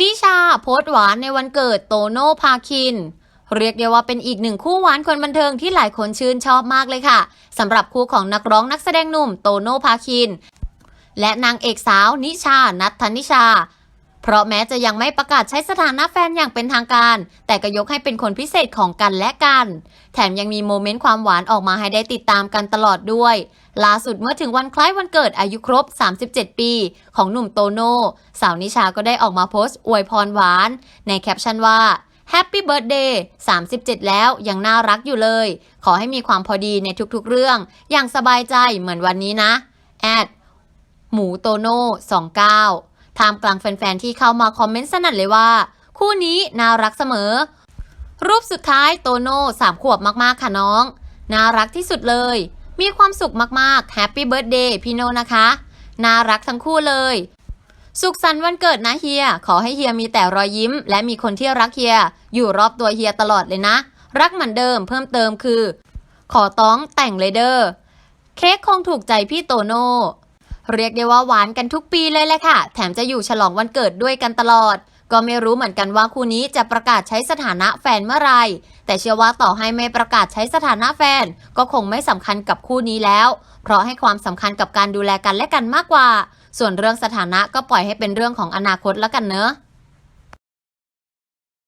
นิชาโพสต์หวานในวันเกิดโตโน่พาคิน เรียกได้ว่าเป็นอีกหนึ่งคู่หวานคนบันเทิงที่หลายคนชื่นชอบมากเลยค่ะสำหรับคู่ของนักร้องนักแสดงหนุ่มโตโน่พาคิน และนางเอกสาวนิชานัทธนิชา เพราะแม้จะยังไม่ประกาศใช้สถานะแฟนอย่างเป็นทางการ แต่ก็ยกให้เป็นคนพิเศษของกันและกัน แถมยังมีโมเมนต์ความหวานออกมาให้ได้ติดตามกันตลอดด้วยล่าสุดเมื่อถึงวันคล้ายวันเกิดอายุครบ 37 ปี ของหนุ่มโตโน่สาวนิชาก็ได้ออกมาโพสต์อวยพรหวาน ในแคปชั่นว่า Happy Birthday 37 แล้วยังน่ารักอยู่เลย ขอให้มีความพอดีในทุกๆเรื่อง อย่างสบายใจเหมือนวันนี้นะ แอดหมูโตโน่29 ท่ามกลางแฟนๆที่เข้ามาคอมเมนต์สนั่นเลยว่า คู่นี้น่ารักเสมอ รูปสุดท้ายโตโน่สามขวบมากๆค่ะน้อง น่ารักที่สุดเลย มีความสุขมากๆแฮปปี้เบิร์ดเดย์พี่โนนะคะ น่ารักทั้งคู่เลย สุขสันต์วันเกิดนะเฮีย ขอให้เฮียมีแต่รอยยิ้ม และมีคนที่รักเฮีย อยู่รอบตัวเฮียตลอดเลยนะ รักเหมือนเดิมเพิ่มเติมคือ ขอต้องแต่งเลยเด้อเค้กคงถูกใจพี่โตโน่ เรียกได้ว่าหวานกันทุกปีเลยแหละค่ะ แถมจะอยู่ฉลองวันเกิดด้วยกันตลอด ก็ไม่รู้เหมือนกันว่าคู่นี้จะประกาศใช้สถานะแฟนเมื่อไรแต่เชื่อว่าต่อให้ไม่ประกาศใช้สถานะแฟน ก็คงไม่สำคัญกับคู่นี้แล้ว เพราะให้ความสำคัญกับการดูแลกันและกันมากกว่า ส่วนเรื่องสถานะก็ปล่อยให้เป็นเรื่องของอนาคตแล้วกันเนอะ